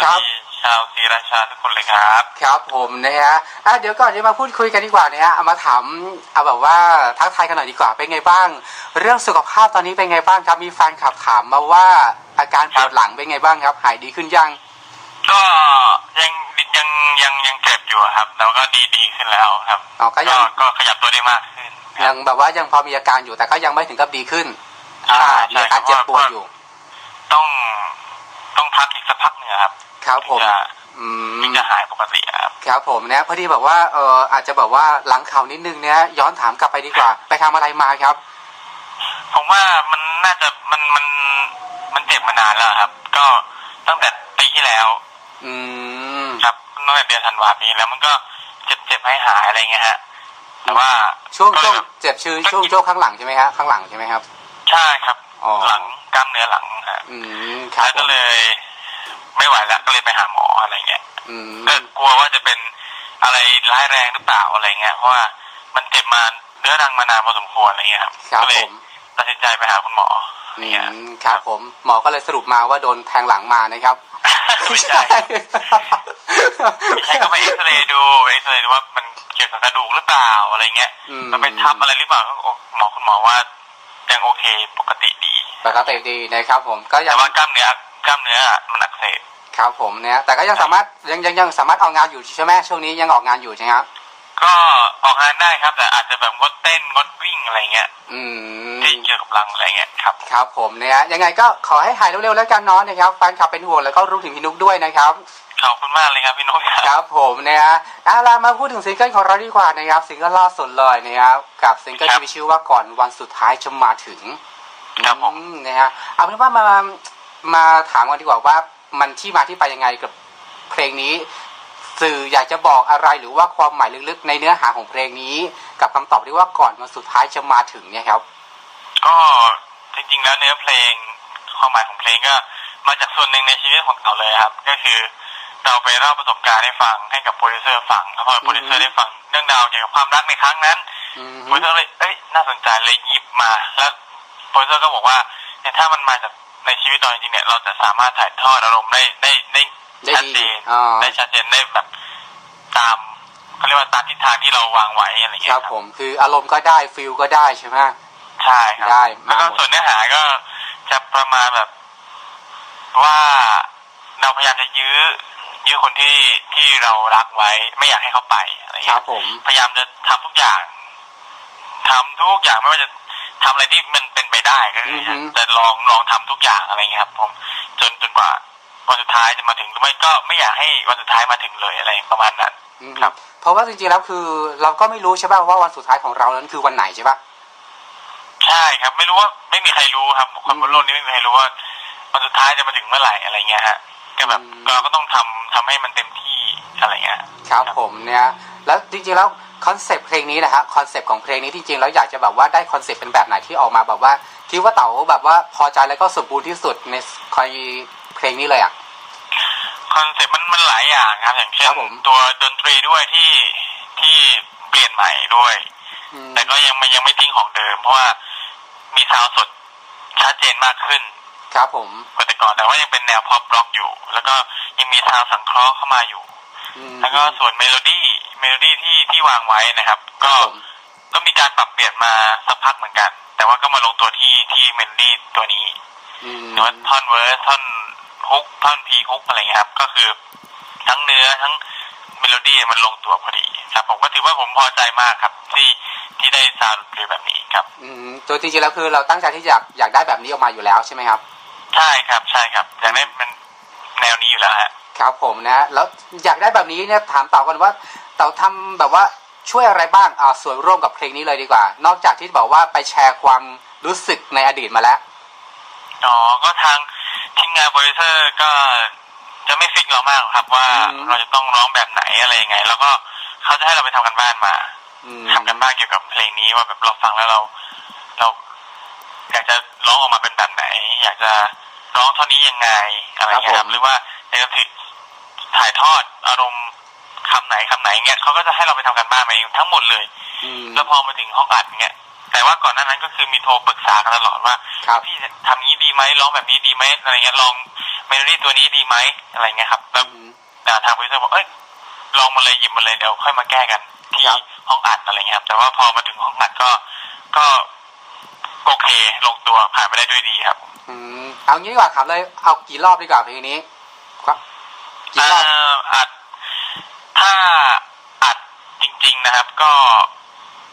วัสครับดีชาวศรีราชาทุกคนเลยครับ ครับผมนะฮะอะเดี๋ยวก่อนจะมาพูดคุยกันดีกว่านะฮะเอามาถามเอาแบบว่าทักทายกันหน่อยดีกว่าเป็นไงบ้าง เรื่องสุขภาพตอนนี้เป็นไงบ้างครับมีแฟนคลับถามมาว่าอาการปวดหลังเป็นไงบ้างครับ หายดีขึ้นยัง ก็ยังยังยังยังเจ็บอยู่ครับแล้วก็ดีดีขึ้นแล้วครับอ๋อก็ยังก็ขยับตัวได้มากขึ้นคยัรับงแบบว่ายังพอมีอาการอยู่แต่ก็ยังไม่ถึงกับดีขึ้น อ่าใช่มีอาการเจ็บปวดอยู่ ต้องต้องพักอีกสักพัก หนึ่งครับครับผมถึงจะอืถึมงจะหายปกติครับครับผมเนี่ยพอดีแบบว่าเอออาจจะแบบว่าหลังเข่านิดนึงเนี่ยย้อนถามกลับไปดีกว่า ไปทำอะไรมาครับ ผมว่ามันน่าจะมันมันมันเจ็บมานานแล้วครับ ก็ตั้งแต่ปีที่แล้วอืม ครับตั้งแต่เดือนธันวาปีที่แล้วมันก็เจ็บเจ็บให้หายอะไรเงี้ยฮะแต่ว่าช่วงก็ช่วงเจ็บชื่อช่วงช่วงข้างหลังใช่ไหมฮะข้างหลังใช่ไหมครับ ใช่ครับ อ๋อ หลังกล้ามเนื้อหลังฮะอืมครับแล้วผก็มเลย ไม่ไหวแล้วก็เลยไปหาหมออะไรเงี้ยอืมก็กลัวว่าจะเป็นอะไรร้ายแรงหรือเปล่าอะไรเงี้ยเพราะว่ามันเจ็บมาเนื้อรังมานานพอสมควรอะไรเงี้ยครับครับก็เลผยมตัดสินใจไปหาคุณหมออะไรอืเงี้ยมครับผมหมอก็เลยสรุปมาว่าโดนแทงหลังมานะครับไม่ใช่ไม่ใช่ก็ไปเอ็กซเรย์ดูไปเอ็กซเรย์ดูว่ามันเกี่ยวกับกระดูกหรือเปล่าอะไรเงี้ยอืมมันเป็นทับอะไรหรือเปล่าก็หมอคุณหมอว่ายังโอเคปกติดีปกติดีนะครับผมก็ยัแต่งว่ากล้ามเนื้อก ล้ามเนื้อมันอักเสบครับผมเนี่ยแต่ก็ยังสามารถยังยังยังสามารถออกงานอยู่ใช่ไหมช่วงนี้ยังออกงานอยู่ใช่ไหมครับก็ออกงานได้ครับแต่อาจจะแบบงดเต้นงดวิ่งอะไรเงี้ยอืมที่เกี่ยวกับรังอะไรเงี้ยครับครับผมเนี่ยยังไงก็ขอให้หายเร็วๆแล้วกันเนาะนะครับแฟนคลับเป็นห่วงแล้วก็รู้ถึงพี่นุกด้วยนะครับขอบคุณมากเลยครับพี่นุ้ยคครับรับผมเนี่ยเอาล่ะมาพูดถึงซิงเกิลของเราดีกว่านะครับซิงเกิลล่าสุดเลยนะครับกับซิงเกิลที่มีชื่อว่าก่อนวันสุดท้ายจะมาถึงครับผมอืนะฮะเอาเป็นว่ามา มาถามกันดีกว่าว่ามันที่มาที่ไปยังไงกับเพลงนี้ สื่ออยากจะบอกอะไรหรือว่าความหมายลึกๆ ในเนื้อหาของเพลงนี้ กับคำตอบที่ว่าก่อนวันสุดท้ายจะมาถึงเนี่ยครับ ก็จริงๆแล้วเนื้อเพลงความหมายของเพลงก็มาจากส่วนหนึ่งในชีวิตของเราเลยครับ ก็คือเราไปเล่าประสบการณ์ให้ฟังให้กับโปรดิวเซอร์ฟังแล้วพอโปรดิวเซอร์ได้ฟังเรื่องราวเกี่ยวกับความรักในครั้งนั้นอืมโปรดิวเซอร์เลยเอ้ยน่าสนใจเลยหยิบมา แล้วโปรดิวเซอร์ก็บอกว่าเนี่ยถ้ามันมาจาก ในชีวิตเราจริงๆเนี่ยเราจะสามารถถ่ายทอดอารมณ์ได้ได้ได้ได้ชัดดีเจนอ่าได้ชัดเจนได้แบบตามเขาเรียกว่าตามทิศทางที่เราวางไว้อะไรอย่างคเงี้ยรับผมคืออารมณ์ก็ได้ฟิลก็ได้ใช่ไหม ใช่ครับได้แล้วก็มาหมด ส่วนเนื้อหาก็จะประมาณแบบว่าเราพยายามจะยื้อ ยื้อคนที่ที่เรารักไว้ ไม่อยากให้เขาไปอะไรคเงี้รัยบผม พยายามจะทำทุกอย่างทำทุกอย่างไม่ว่าจะ ทำอะไรที่มันเป็นไปได้ก็คืออจะลองลองทำทุกอย่างอะไรเงี้ยครับ ผมจนจนกว่าวันสุดท้ายจะมาถึงหรือไม่ก็ไม่อยากให้วันสุดท้ายมาถึงเลยอะไรประมาณนั้น อืมครับ เพราะว่าจริงๆแล้วคือเราก็ไม่รู้ใช่ป่ะว่าวันสุดท้ายของเรานั้นคือวันไหนใช่ป่ะ ใช่ครับไม่รู้ว่าไม่มีใครรู้ครับ คนบนโลกนี้ไม่มีใครรู้ว่าวันสุดท้ายจะมาถึงเมื่อไหร่อะไรเงี้ยฮะก็แบบอืม เราก็ต้องทำทำให้มันเต็มที่อะไรเงี้ย ครับผมเนี่ยแล้วจริงๆแล้ว คอนเซปต์เพลงนี้นะฮะคอนเซปต์ของเพลงนี้จริงๆแล้วอยากจะแบบว่าได้คอนเซปต์เป็นแบบไหนที่ออกมาแบบว่าคิดว่าเต๋าแบบว่าพอใจแล้วก็สมบูรณ์ที่สุดในคอยเพลงนี้เลยอะคอนเซ็ปต์มันมันหลายอย่างครับอย่างเช่นครับผมตัวดนตรีด้วยที่ที่เปลี่ยนใหม่ด้วยอืมแต่ก็ยังไม่ยังไม่ทิ้งของเดิม เพราะว่ามีซาวด์สดชัดเจนมากขึ้น ครับผมกว่าแต่ก่อนแต่ว่ายังเป็นแนวพ็อปร็อกอยู่ แล้วก็ยังมีซาวด์สังเคราะห์เข้ามาอยู่อืมแล้วก็ส่วนเมโลดี้ เมโลดี้ที่ที่วางไว้นะครับครัก็บผม ก็มีการปรับเปลี่ยนมาสักพักเหมือนกัน แต่ว่าก็มาลงตัวที่ที่เมโลดี้ตัวนี้อืมหรือว่าท่อนเวิร์สท่อนฮุกท่อนพีฮุกอะไรเงี้ยครับ ก็คือทั้งเนื้อทั้งเมโลดี้มันลงตัวพอดี ครับ ผมก็ถือว่าผมพอใจมากครับ ที่ที่ได้ซาวด์ดนตรีแบบนี้ครับ อืมตัวจริงๆแล้วคือเราตั้งใจที่อยากอยากได้แบบนี้ออกมาอยู่แล้วใช่ไหมครับ ใช่ครับใช่ครับอยากได้เป็นแนวนี้อยู่แล้วฮะ ครับผมนะ แล้วอยากได้แบบนี้เนี่ยถามเต๋ากันว่าเต๋าทำแบบว่าช่วยอะไรบ้างอ่าส่วนร่วมกับเพลงนี้เลยดีกว่า นอกจากที่บอกว่าไปแชร์ความรู้สึกในอดีตมาแล้วอ๋อก็ทางทีมงานโปรดิวเซอร์ก็จะไม่ฟิกเรามากหรอกครับว่าอืมเราจะต้องร้องแบบไหนอะไรยังไง แล้วก็เขาจะให้เราไปทำกันบ้านมาอืมทำกันบ้านเกี่ยวกับเพลงนี้ว่าแบบเราฟังแล้วเรา เราอยากจะร้องออกมาเป็นแบบไหน อยากจะร้องเท่านี้ยังไงอะไรเงี้ยครับหรือว่าอยากจะ ถือถ่ายทอดอารมณ์คำไหนคำไหนเงี้ยเขาก็จะให้เราไปทำกันบ้านมาเองทั้งหมดเลยอืมแล้วพอมาถึงห้องอัดเงี้ยแต่ว่าก่อนหน้านั้นก็คือมีโทรปรึกษากันตลอดว่าครับพี่ทำนี้ดีไหมร้องแบบนี้ดีไหมอะไรเงี้ยลองเมโลดี้ตัวนี้ดีไหมอะไรเงี้ยครับแล้วอืมอ่าทางโปรดิวเซอร์บอกเอ้ยลองมาเลยหยิบมาเลยเดี๋ยวค่อยมาแก้กันที่ครับห้องอัดอะไรเงี้ยครับแต่ว่าพอมาถึงห้องอัดก็ก็โอเคลงตัวผ่านไปได้ด้วยดีครับ อืมเอางี้ดีกว่าถามเลยเอากี่รอบดีกว่าเพลงนี้ครับ กี่รอบเอ่ออัด ถ้าอัดจริง ๆนะครับ ก็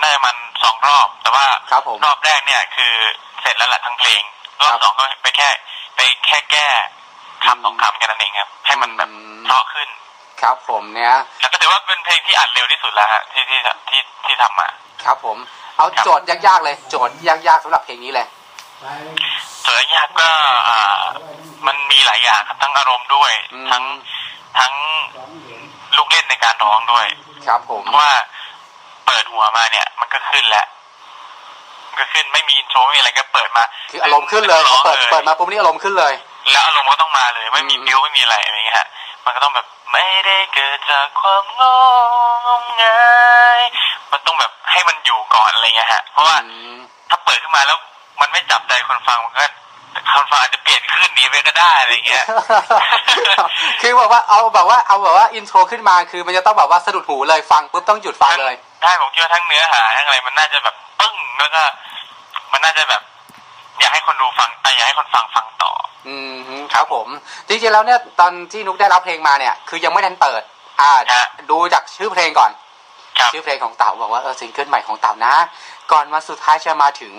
น่าจะมันสองรอบ แต่ว่าครับผมรอบแรกเนี่ย คือเสร็จแล้วแหละทั้งเพลง รอบครับสองก็ไปแค่ ไปแค่แก้คำสองคำแค่นั้นเองครับ ให้มันแบบอืมเพราะขึ้น ครับผมเนี่ยแล้วก็ถือว่าเป็นเพลงที่อัดเร็วที่สุดแล้วฮะที่ที่ที่ที่ทำมาครับผม เอาครับโจทย์ยากๆเลย โจทย์ยากๆสำหรับเพลงนี้เลยส่วนยากก็อ่ามันมีหลายอย่างครับทั้งอารมณ์ด้วยอืมทั้ง ทั้งลูกเล่นในการร้องด้วย ครับผม เพราะว่าเปิดหัวมาเนี่ย มันก็ขึ้นแล้วมันก็ขึ้นไม่มีอินโทรไม่มีอะไรก็เปิดมาคืออารมณ์ขึ้นเลยพอเปิดเปิดมาปุ๊บนี่อารมณ์ขึ้นเลย แล้วอารมณ์ก็ต้องมาเลย ไม่มีอืมบิ้วไม่มีอะไรอะไรเงี้ยฮะมันก็ต้องแบบไม่ได้เกิดจากความงมงายมันต้องแบบให้มันอยู่ก่อนอะไรเงี้ยฮะ เพราะว่าอืมถ้าเปิดขึ้นมาแล้วมันไม่จับใจคนฟังมันก็ คนฟังอาจจะเปลี่ยนขึ้นหนีไปก็ได้อะไรเงี้ย คือแบบว่าเอาแบบว่าเอาแบบว่าอินโทรขึ้นมาคือมันจะต้องแบบว่าสะดุดหูเลยฟังปุ๊บต้องหยุดฟังเลยได้ผมคิดว่าทั้งเนื้อหาทั้งอะไรมันน่าจะแบบปึ้งแล้วก็มันน่าจะแบบ อยากให้คนดูฟังอะอยากให้คนฟังฟังต่อ อืมครับผม จริงๆแล้วเนี่ยตอนที่นุกได้รับเพลงมาเนี่ย คือยังไม่ทันเปิด อ่าฮะดูจากชื่อเพลงก่อนครับชื่อเพลงของเต๋าบอกว่าเออซิงเกิลใหม่ของเต๋านะ ก่อนวันสุดท้ายจะมาถึง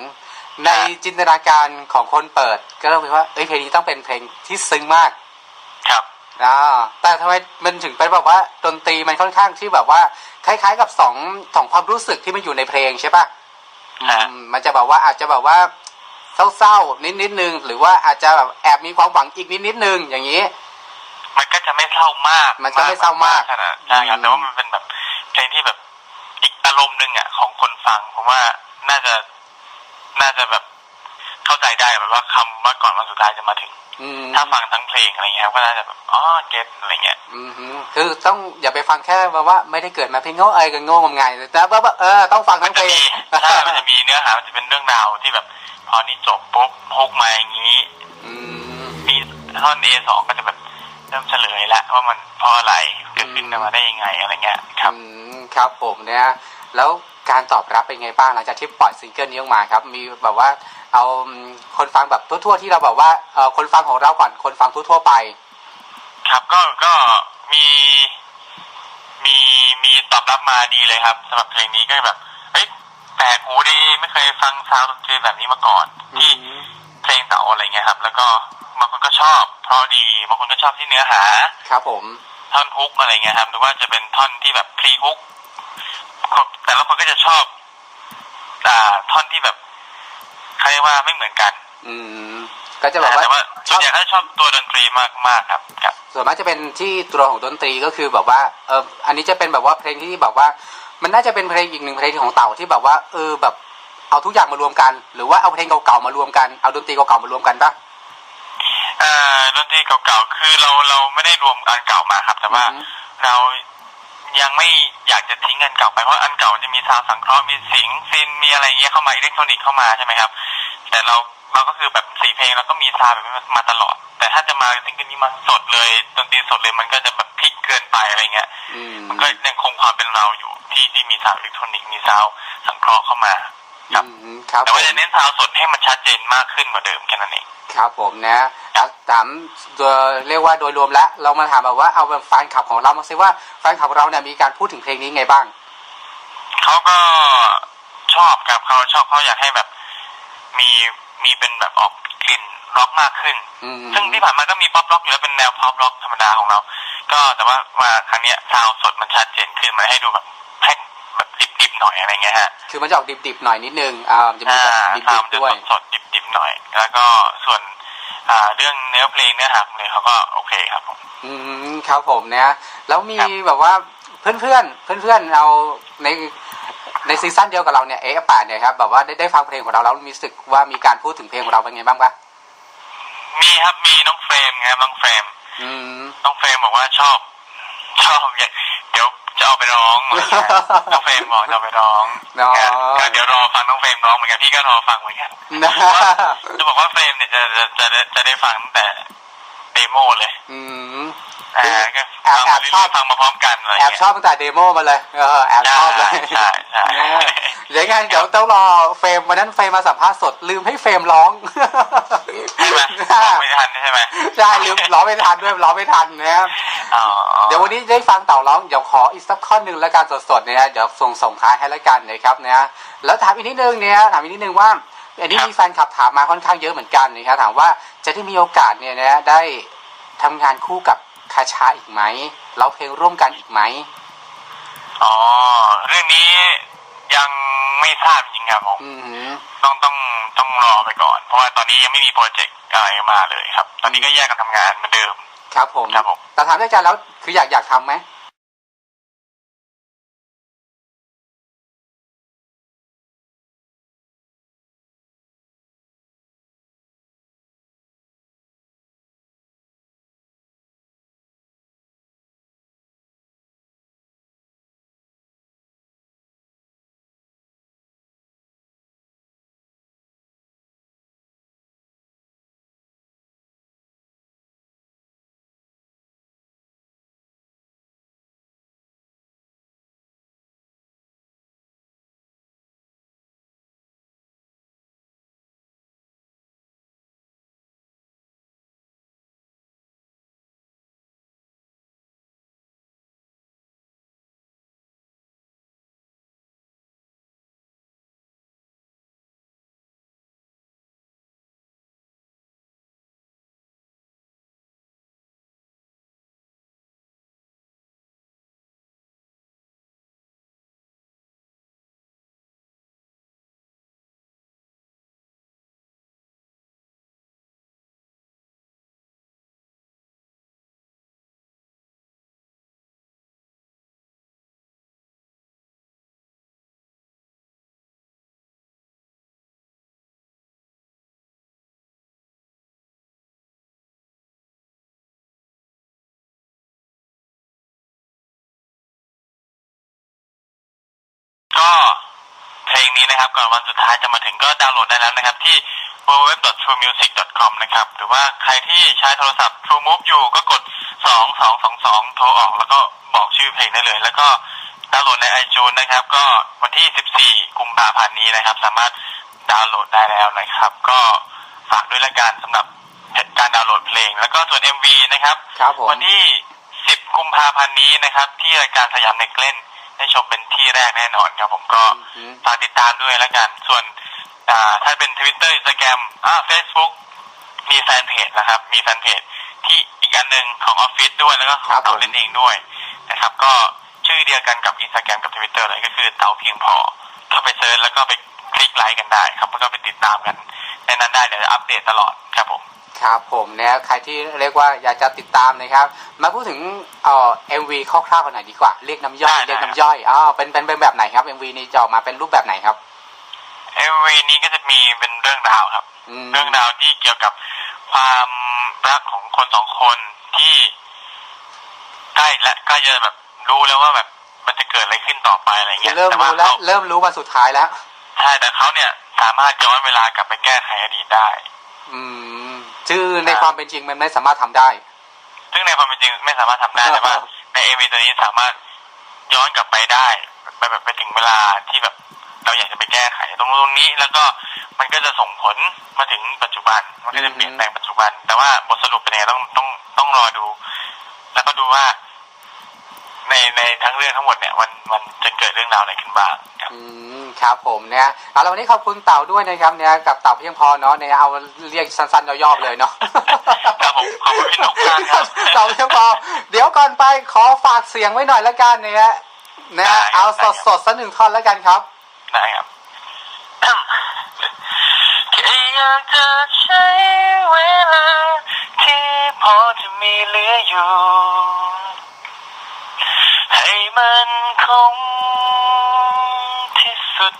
ในจินตนาการของคนเปิด ก็เริ่มคิดว่าเอ้ยเพลงนี้ต้องเป็นเพลงที่ซึ้งมาก ครับอ่าแต่ทำไมมันถึงเป็นแบบว่าดนตรีมันค่อนข้างที่แบบว่า คล้าย ๆ กับสองสองความรู้สึกที่มันอยู่ในเพลงใช่ปะอืฮะมมันจะแบบว่าอาจจะแบบว่าเศร้าๆนิดนิดๆนึงหรือว่าอาจจะแบบแอบมีความหวังอีกนิดนิดๆนึงอย่างนี้ มันก็จะไม่เศร้ามาก มันจะไม่เศร้ามากขนาดใช่ครับอืมแต่ว่ามันเป็นแบบเพลงที่แบบอีกอารมณ์หนึ่งอะของคนฟังผมว่าน่าจะ น่าจะแบบเข้าใจได้แบบว่าคำว่าก่อนวันสุดท้ายจะมาถึงอืมถ้าฟังทั้งเพลงอะไรเงี้ยครับก็น่าจะแบบอ๋อเก็ตอะไรเงี้ยอืมฮึคือต้องอย่าไปฟังแค่แบบว่าไม่ได้เกิดมาเพลงโง่เอ้ยกันโง่งมงายแต่ว่าแบบเออต้องฟังมัทั้นงเพจะลงมีใช่มันจะมีเนื้อหามันจะเป็นเรื่องราวที่แบบ พอนี้จบปุ๊บฮุกมาอย่างนี้อืมมีท่อน A สองก็จะแบบเริ่มเฉลยแล้วว่ามันเพราะอะไรเกิดขึ้นมาได้ยังไงอะไรเงี้ย ครับอืมครับผมเนี่ยแล้ว การตอบรับเป็นไงบ้างหลังจากที่ปล่อยซิงเกิลนี้ออกมาครับ มีแบบว่าเอาคนฟังแบบทั่วๆที่เราแบบว่าเออคนฟังของเราก่อนคนฟังทั่วๆไป ครับก็ก็มีมีมีตอบรับมาดีเลยครับสำหรับเพลงนี้ก็แบบเฮ้ยแปลกหูดีไม่เคยฟังซาวด์ดนตรีแบบนี้มาก่อนที่เพลงเต๋าอะไรเงี้ยครับ แล้วก็บางคนก็ชอบเพราะดีบางคนก็ชอบที่เนื้อหา ครับผมท่อนฮุกอะไรเงี้ยครับหรือว่าจะเป็นท่อนที่แบบพรีฮุก แต่ละคนก็จะชอบ อ่า ท่อนที่แบบเขาเรียกว่าไม่เหมือนกัน อืมก็จะแบบว่าแต่ว่าชส่อวนบใหญ่เขาจะชอบตัวดนตรีมากมากๆครับครับ ส่วนมากจะเป็นที่ตัวของดนตรีก็คือแบบว่าเอออันนี้จะเป็นแบบว่าเพลงที่แบบว่า มันน่าจะเป็นเพลงอีกหนึ่งเพลงของเต่าที่แบบว่า เออแบบเอาทุกอย่างมารวมกัน หรือว่าเอาเพลงเก่าๆมารวมกันเอาดนตรีเก่าๆมารวมกันปะอ่าดนตรีเก่าๆคือเราเราไม่ได้รวมอันเก่ามาครับ แต่ว่าอือฮึเรา ยังไม่อยากจะทิ้งอันเก่าไปเพราะอันเก่ามันจะมีซาวด์สังเคราะห์มีเสิงซินมีอะไรเงี้ยเข้ามาอิเล็กทรอนิกส์เข้ามาใช่ไหมครับ แต่เราเราก็คือแบบสี่เพลงเราก็มีซาวด์แบบนี้มาตลอด แต่ถ้าจะมาซิงเกิลนี้มาสดเลยดนตรีสดเลยมันก็จะแบบพลิกเกินไปอะไรเงี้ยอืมมันก็ยังคงความเป็นเราอยู่ที่ที่มีซาวด์อิเล็กทรอนิกส์มีซาวด์สังเคราะห์เข้ามาครับอืมครับแต่ผว่ามจะเน้นซาวด์สดให้มันชัดเจนมากขึ้นกว่าเดิมแค่นั้นเองครับผมนะ ถามโดยเรียกว่าโดยรวมแล้ว เรามาถามแบบว่าเอาแบบแฟนคลับของเรามาซิว่าแฟนคลับของเราเนี่ยมีการพูดถึงเพลงนี้ไงบ้างเขาก็ชอบครับเขาชอบเขาอยากให้แบบมีมีเป็นแบบออกกลิ่นร็อกมากขึ้นอืมซึ่งที่ผ่านมาก็มีป๊อปร็อกอยู่แล้วเป็นแนวป๊อปร็อกธรรมดาของเรา ก็แต่ว่ามาครั้งเนี้ยซาวด์สดมันชัดเจนขึ้นมันให้ดูแบบให้แบบดิบๆหน่อยอะไรเงี้ยฮะ คือมันจะออกดิบๆหน่อยนิดนึงอ่าจะมีอ่าแบบดิซาวบด์ๆจะด้วยสดๆดิบๆหน่อย แล้วก็ส่วน อ่า เรื่องเนื้อเพลงเนื้อหาของเพลงเขาก็โอเคครับผมอืมครับผมนะแล้วมีครับแบบว่าเพื่อนเพื่อนเพื่อนเพื่อนๆเราในในซีซั่นเดียวกับเราเนี่ยเอฟแปดเนี่ยครับแบบว่าได้ได้ฟังเพลงของเราแล้วมีรู้สึกว่ามีการพูดถึงเพลงของเราเป็นไงบ้างปะมีครับมีน้องเฟรมครับน้องเฟรมอืมน้องเฟรมบอกว่าชอบ ชอบอยากเดี๋ยว จะเอาไปร้องอะไรเงี้ยน้องเฟรมบอกจะเอาไปร้องน้องก็เดี๋ยวรอฟังน้องเฟรมร้องเหมือนกันพี่ก็รอฟังเหมือนกันนะจะบอกว่าเฟรมเนี่ยจะจะจะได้จะได้ฟังตั้งแต่ เดโมเลยอืมอ่าก็แอบแอบชอบฟังมาพร้อมกันอะไรแอบเงี้ยชอบตั้งแต่เดโมมาเลยเออแอบชอบเลยใช่ใช่เนี่ยเดี๋ยวไงเดี๋ยวต้องรอเฟรมวันนั้นเฟรมมาสัมภาษณ์สดลืมให้เฟรมร้อง ใช่ไหมบอกไม่ทันใช่ไหมใช่ลืมร้องไม่ทันด้วยร้องไม่ทันนะครับ อ๋อเดี๋ยววันนี้ได้ฟังเต่าร้อง เดี๋ยวขออีกสักข้อหนึ่งแล้วกันสดๆเนี่ยนะเดี๋ยวส่งส่งท้ายให้แล้วกันนะครับนะแล้วถามอีกนิดนึงเนี่ยถามอีกนิดนึงว่า อันนี้มีแฟนคลับถามมาค่อนข้างเยอะเหมือนกันนะครับถามว่าจะได้มีโอกาสเนี่ยนะได้ทำงานคู่กับคาชาอีกไหมร้องเพลงร่วมกันอีกไหมอ๋อเรื่องนี้ยังไม่ทราบจริงครับผมอืมต้องต้องต้องรอไปก่อน เพราะว่าตอนนี้ยังไม่มีโปรเจกต์อะไรมาเลยครับ ตอนนี้ก็แยกกันทำงานเหมือนเดิม ครับผมครับผมแต่ถามได้ใจแล้วคืออยากอยากทำไหม เพลงนี้นะครับ ก่อนวันสุดท้ายจะมาถึงก็ดาวน์โหลดได้แล้วนะครับ ที่ www.truemusic.com นะครับ หรือว่าใครที่ใช้โทรศัพท์ True Move อยู่ก็กด 2222 โทรออก แล้วก็บอกชื่อเพลงได้เลย แล้วก็ดาวน์โหลดใน iTunes นะครับ ก็วันที่ 14 กุมภาพันธ์นี้นะครับ สามารถดาวน์โหลดได้แล้วนะครับ ก็ฝากด้วยละกันสำหรับการดาวน์โหลดเพลง แล้วก็ส่วน MV นะครับ ครับผม วันที่ 10 กุมภาพันธ์นี้นะครับ ที่รายการสยามเน็กเล่น ได้ชมเป็นที่แรกแน่นอนครับผมก็อืมฝากติดตามด้วยแล้วกัน ส่วนอ่าถ้าเป็นทวิตเตอร์อินสตาแกรมอ่าเฟซบุ๊กมีแฟนเพจนะครับ มีแฟนเพจที่อีกอันหนึ่งของออฟฟิศด้วยแล้วก็ขครัองบเต่าผมเล่นเองด้วยนะครับก็ชื่อเดียวกันกับอินสตาแกรมกับทวิตเตอร์เลยก็คือเต่าเพียงพอเข้าไปเซิร์ชแล้วก็ไปคลิกไลค์กันได้ครับแล้วก็ไปติดตามกันในนั้นได้เดี๋ยวจะอัปเดตตลอดครับผม ครับผมเนี่ยใครที่เรียกว่าอยากจะติดตามนะครับ มาพูดถึงเอ่อ MV คร่าวๆกันหน่อยดีกว่า เรียกน้ำย่อยได้เรียกได้น้ำย่อยอ๋อเป็นเป็นเป็นแบบไหนครับ MV นี้จะออกมาเป็นรูปแบบไหนครับ เอวีนี้ก็จะมีเป็นเรื่องราวครับ อืม เรื่องราวที่เกี่ยวกับความรักของคนสองคนที่ใกล้และใกล้จะแบบรู้แล้วว่าแบบมันจะเกิดอะไรขึ้นต่อไปอะไรคือเงี้ยเริ่มแต่ว่ารู้แล้วเขาเริ่มรู้วันสุดท้ายแล้ว ใช่แต่เขาเนี่ยสามารถย้อนเวลากลับไปแก้ไขอดีตได้ อืม ชื่อในความเป็นจริงมันไม่สามารถทำได้ ซึ่งในความเป็นจริงไม่สามารถทำได้แต่ว่าในเอวีตัวนี้สามารถย้อนกลับไปได้ไปแบบไปถึงเวลาที่แบบเราอยากจะไปแก้ไขตรงตรงนี้ แล้วก็มันก็จะส่งผลมาถึงปัจจุบัน มันก็จะเปลี่ยนแปลงปัจจุบัน แต่ว่าบทสรุปเป็นยังไงต้องต้องต้องรอดู แล้วก็ดูว่า ในในทั้งเรื่องทั้งหมดเนี่ยมันมันจะเกิดเรื่องราวอะไรขึ้นบ้างครับอืมครับผมเนี่ยเอาละวันนี้ขอบคุณเต่าด้วยนะครับเนี่ยกับเต่าเพียงพอเนาะเนี่ยเอาเรียกสั้นๆย่อๆไปเลยเนาะครับผมขอบคุณพี่นกมากครับเต่าเพียงพอเดี๋ยวก่อนไปขอฝากเสียงไว้หน่อยละกันเนี่ยนะได้ครับเอาได้ครับสดๆสักหนึ่งท่อนแล้วกันครับได้ครับแค่อยากจะใช้เวลาที่พอจะมีเหลืออยู่ให้ มันคงที่สุด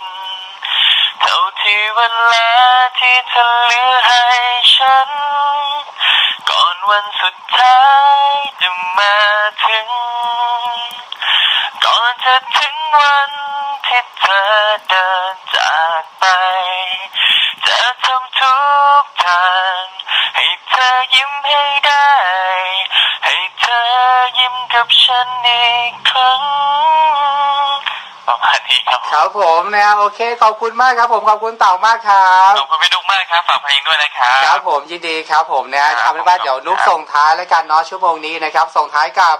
เท่าที่เวลาที่เธอเหลือให้ฉัน ก่อนวันสุดท้ายจะมาถึง ก่อนจะถึงวันที่เธอเดินจากไป จะทำ กับฉันอีกครั้งประมาณนี้ครับครับผมนะโอเคขอบคุณมากครับ ผมขอบคุณเต่ามากครับขอบคุณพี่นุกมากครับฝากเพลงด้วยนะครับครับผมยินดีครับผมนะครับเอาเป็นว่าเดี๋ยวนุกส่งท้ายแล้วกันเนาะชั่วโมงนี้นะครับส่งท้ายกับ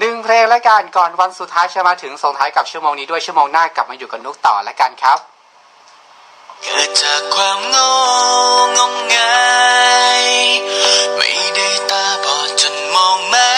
หนึ่งเพลงแล้วกันก่อนวันสุดท้ายจะมาถึงส่งท้ายกับชั่วโมงนี้ด้วยชั่วโมงหน้ากลับมาอยู่กับนุกต่อแล้วกันครับเกิดจากความโง่งมงายไม่ได้ตาบอดจนมองไม่